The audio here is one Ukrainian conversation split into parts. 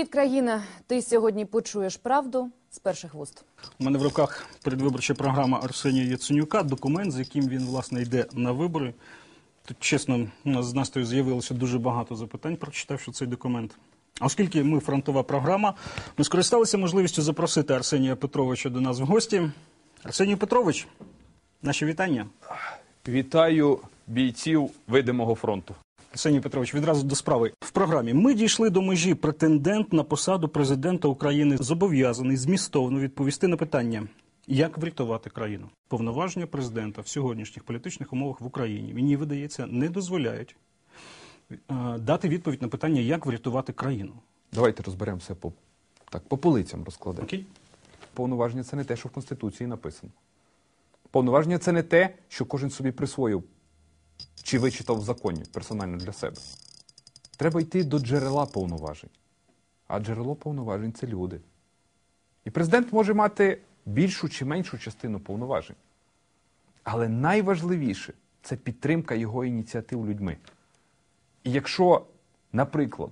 Привіт, країна! Ти сьогодні почуєш правду з перших вуст. У мене в руках передвиборча програма Арсенія Яценюка, документ, з яким він власне йде на вибори. Тут, чесно, у нас з Настею з'явилося дуже багато запитань, прочитавши цей документ. Оскільки ми фронтова програма, ми скористалися можливістю запросити Арсенія Петровича до нас в гості. Арсеній Петрович, наші вітання. Вітаю бійців видимого фронту. Арсеній Петрович, відразу до справи. В програмі ми дійшли до межі претендент на посаду президента України зобов'язаний змістовно відповісти на питання, як врятувати країну. Повноваження президента в сьогоднішніх політичних умовах в Україні мені видається не дозволяють е, дати відповідь на питання, як врятувати країну. Давайте розберемося по, так, по полицям розкладемо. Окей? Повноваження це не те, що в Конституції написано. Повноваження це не те, що кожен собі присвоїв чи вичитав в законі персонально для себе. Треба йти до джерела повноважень. А джерело повноважень це люди. І президент може мати більшу чи меншу частину повноважень. Але найважливіше це підтримка його ініціатив людьми. І якщо, наприклад,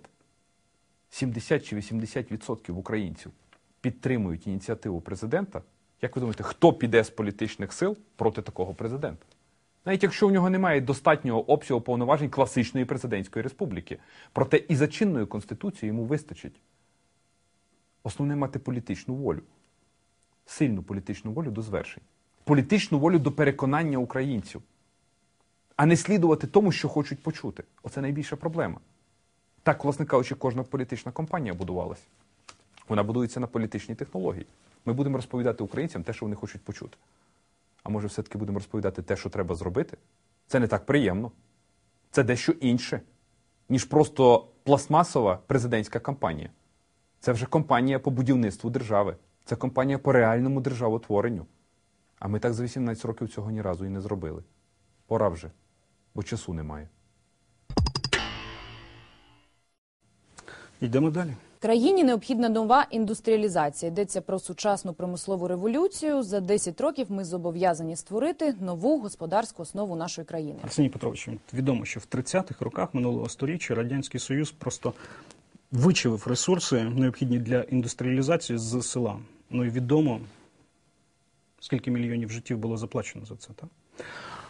70 чи 80% українців підтримують ініціативу президента, як ви думаєте, хто піде з політичних сил проти такого президента? Навіть якщо в нього немає достатнього обсягу повноважень класичної президентської республіки. Проте і за чинною конституцією йому вистачить. Основне мати політичну волю, сильну політичну волю до звершень, політичну волю до переконання українців, а не слідувати тому, що хочуть почути. Оце найбільша проблема. Так, власне кажучи, кожна політична кампанія будувалася. Вона будується на політичній технології. Ми будемо розповідати українцям те, що вони хочуть почути. А може, все-таки будемо розповідати те, що треба зробити? Це не так приємно. Це дещо інше, ніж просто пластмасова президентська кампанія. Це вже кампанія по будівництву держави. Це кампанія по реальному державотворенню. А ми так за 18 років цього ні разу і не зробили. Пора вже, бо часу немає. Йдемо далі. Країні необхідна нова індустріалізація. Йдеться про сучасну промислову революцію. За 10 років ми зобов'язані створити нову господарську основу нашої країни. Арсеній Петрович, відомо, що в 30-х роках минулого століття Радянський Союз просто вичавив ресурси, необхідні для індустріалізації з села. Ну і відомо, скільки мільйонів життів було заплачено за це, так?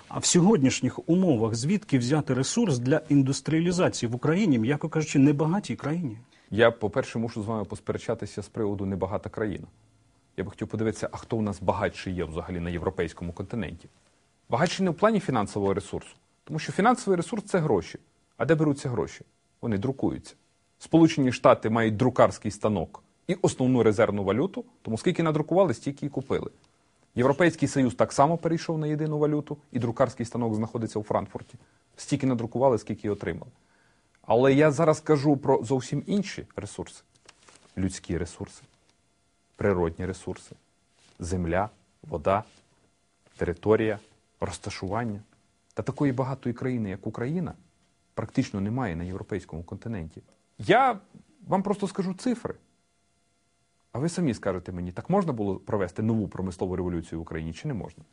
А в сьогоднішніх умовах звідки взяти ресурс для індустріалізації в Україні, м'яко кажучи, небагатій країні? Я, по-перше, мушу з вами посперечатися з приводу небагата країна. Я би хотів подивитися, а хто у нас багатший є взагалі на європейському континенті. Багатший не в плані фінансового ресурсу, тому що фінансовий ресурс це гроші. А де беруться гроші? Вони друкуються. Сполучені Штати мають друкарський станок і основну резервну валюту, тому скільки надрукували, стільки і купили. Європейський Союз так само перейшов на єдину валюту, і друкарський станок знаходиться у Франкфурті. Стільки надрукували, скільки й отримали. Але я зараз кажу про зовсім інші ресурси: людські ресурси, природні ресурси, земля, вода, територія, розташування. Та такої багатої країни, як Україна, практично немає на європейському континенті. Я вам просто скажу цифри. А ви самі скажете мені, так можна було провести нову промислову революцію в Україні чи не можна?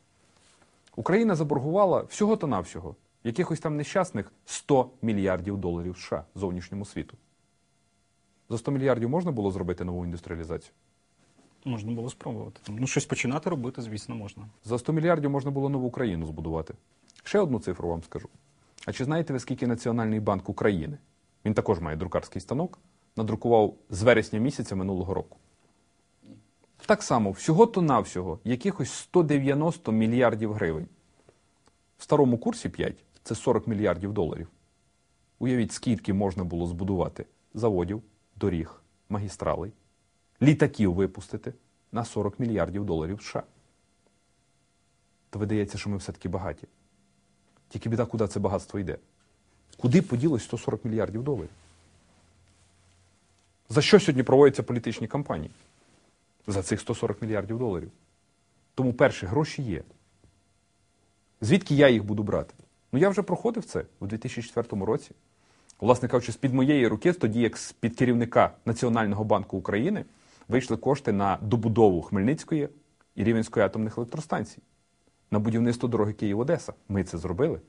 Україна заборгувала всього-то навсього якихось там нещасних 100 мільярдів доларів США зовнішньому світу. За 100 мільярдів можна було зробити нову індустріалізацію? Можна було спробувати. Ну, щось починати робити, звісно, можна. За 100 мільярдів можна було нову країну збудувати. Ще одну цифру вам скажу. А чи знаєте ви, скільки Національний банк України? Він також має друкарський станок, надрукував з вересня місяця минулого року. Так само, всього-то навсього, якихось 190 мільярдів гривень. В старому курсі 5 це 40 мільярдів доларів. Уявіть, скільки можна було збудувати заводів, доріг, магістралей, літаків випустити на 40 мільярдів доларів США. То видається, що ми все-таки багаті. Тільки біда, куди це багатство йде. Куди поділось 140 мільярдів доларів? За що сьогодні проводяться політичні кампанії? За цих 140 мільярдів доларів. Тому перше, гроші є. Звідки я їх буду брати? Ну я вже проходив це у 2004 році. Власне кажучи, з під моєї руки, тоді як з під керівника Національного банку України вийшли кошти на добудову Хмельницької і Рівенської атомних електростанцій, на будівництво дороги Київ-Одеса. Ми це зробили.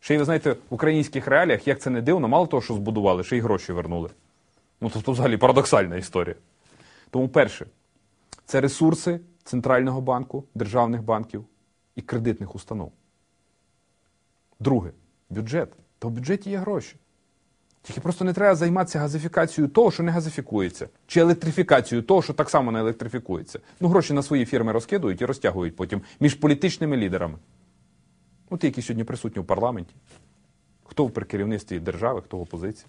Ще й ви знаєте, в українських реаліях, як це не дивно, мало того, що збудували, ще й гроші вернули. Ну, тобто, взагалі парадоксальна історія. Тому, перше, це ресурси центрального банку, державних банків і кредитних установ. Друге, бюджет. Та в бюджеті є гроші. Тільки просто не треба займатися газифікацією того, що не газифікується, чи електрифікацією того, що так само не електрифікується. Ну, гроші на свої фірми розкидують і розтягують потім між політичними лідерами. Ну, ті, які сьогодні присутні в парламенті. Хто при керівництві держави, хто в опозиції.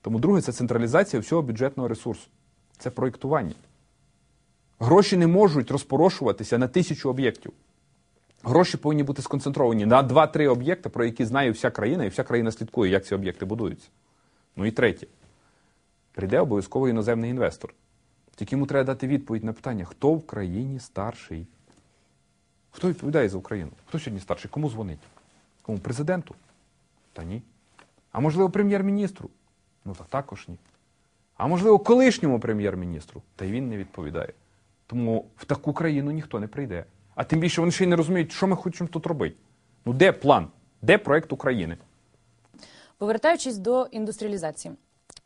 Тому друге це централізація всього бюджетного ресурсу. Це проєктування. Гроші не можуть розпорошуватися на тисячу об'єктів. Гроші повинні бути сконцентровані на 2-3 об'єкти, про які знає вся країна, і вся країна слідкує, як ці об'єкти будуються. Ну і третє. Прийде обов'язково іноземний інвестор. Тільки йому треба дати відповідь на питання, хто в країні старший? Хто відповідає за Україну? Хто сьогодні старший? Кому дзвонить? Кому президенту? Та ні. А можливо, прем'єр-міністру? Ну та також ні. А можливо, колишньому прем'єр-міністру? Та й він не відповідає. Тому в таку країну ніхто не прийде. А тим більше вони ще й не розуміють, що ми хочемо тут робити. Ну де план? Де проект України? Повертаючись до індустріалізації.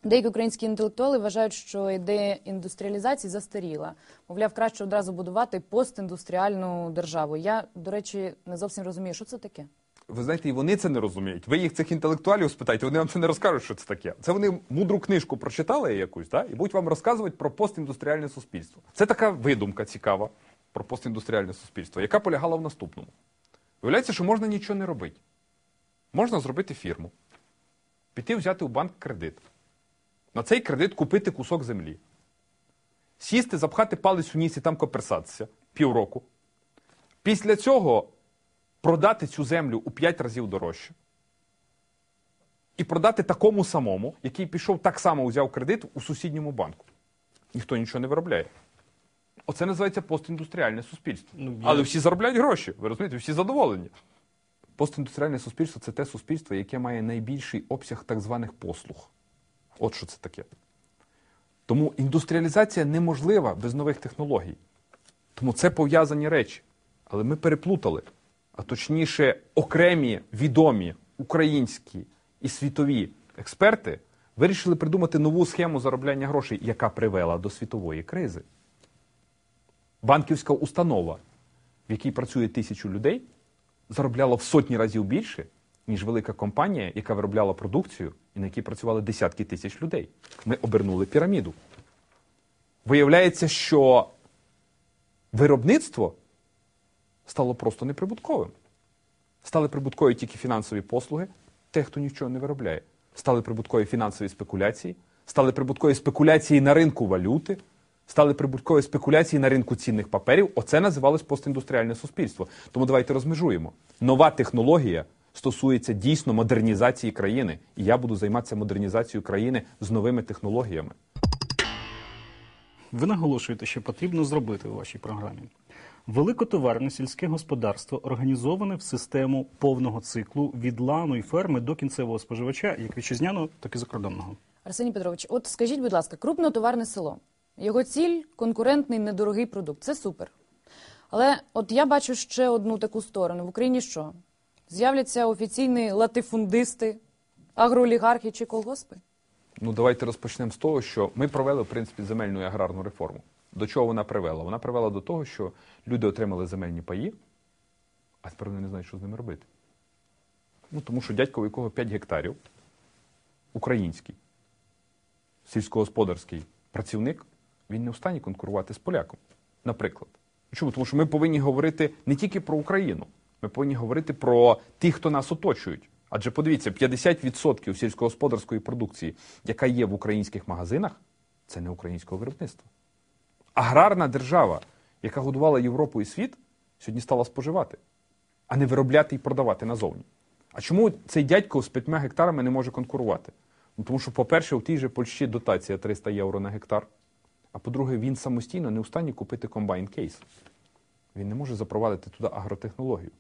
Деякі українські інтелектуали вважають, що ідея індустріалізації застаріла. Мовляв, краще одразу будувати постіндустріальну державу. Я, до речі, не зовсім розумію, що це таке. Ви знаєте, і вони це не розуміють. Ви їх цих інтелектуалів спитайте, вони вам це не розкажуть, що це таке. Це вони мудру книжку прочитали якусь, да? і будуть вам розказувати про постіндустріальне суспільство. Це така видумка цікава про постіндустріальне суспільство, яка полягала в наступному. Виявляється, що можна нічого не робити. Можна зробити фірму, піти взяти у банк кредит. На цей кредит купити кусок землі. Сісти, запхати палець у ніс і там коперсатися півроку. Після цього продати цю землю у 5 разів дорожче. І продати такому самому, який пішов так само взяв кредит у сусідньому банку. Ніхто нічого не виробляє. Оце називається постіндустріальне суспільство. Ну, Але всі заробляють гроші, ви розумієте, всі задоволені. Постіндустріальне суспільство це те суспільство, яке має найбільший обсяг так званих послуг. От що це таке. Тому індустріалізація неможлива без нових технологій. Тому це пов'язані речі. Але ми переплутали. А точніше, окремі відомі українські і світові експерти вирішили придумати нову схему заробляння грошей, яка привела до світової кризи. Банківська установа, в якій працює тисячу людей, заробляла в сотні разів більше, ніж велика компанія, яка виробляла продукцію і на якій працювали десятки тисяч людей. Ми обернули піраміду. Виявляється, що виробництво стало просто неприбутковим. Стали прибуткові тільки фінансові послуги, те, хто нічого не виробляє. Стали прибуткові фінансові спекуляції, стали прибуткові спекуляції на ринку валюти, стали прибуткові спекуляції на ринку цінних паперів. Оце називалось постіндустріальне суспільство. Тому давайте розмежуємо. Нова технологія стосується дійсно модернізації країни, і я буду займатися модернізацією країни з новими технологіями. Ви наголошуєте, що потрібно зробити у вашій програмі. Великотоварне сільське господарство організоване в систему повного циклу від лану і ферми до кінцевого споживача, як вітчизняного, так і закордонного. Арсеній Петрович, от скажіть, будь ласка, крупнотоварне село. Його ціль конкурентний недорогий продукт. Це супер. Але от я бачу ще одну таку сторону. В Україні що? З'являться офіційні латифундисти, агроолігархи чи колгоспи? Ну, давайте розпочнемо з того, що ми провели, в принципі, земельну і аграрну реформу. До чого вона привела? Вона привела до того, що люди отримали земельні паї, а тепер вони не знають, що з ними робити. Ну, тому що дядько, у якого 5 гектарів, український, сільськогосподарський працівник, він не в стані конкурувати з поляком, наприклад. Чому? Тому що ми повинні говорити не тільки про Україну, ми повинні говорити про тих, хто нас оточують. Адже подивіться, 50% сільськогосподарської продукції, яка є в українських магазинах, це не українського виробництва. Аграрна держава, яка годувала Європу і світ, сьогодні стала споживати, а не виробляти і продавати назовні. А чому цей дядько з 5 гектарами не може конкурувати? Ну, тому що, по-перше, у тій же Польщі дотація 300 євро на гектар. А по-друге, він самостійно не у стані купити комбайн кейс. Він не може запровадити туди агротехнологію.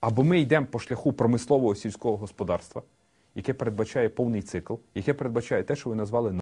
Або ми йдемо по шляху промислового сільського господарства, яке передбачає повний цикл, яке передбачає те, що ви назвали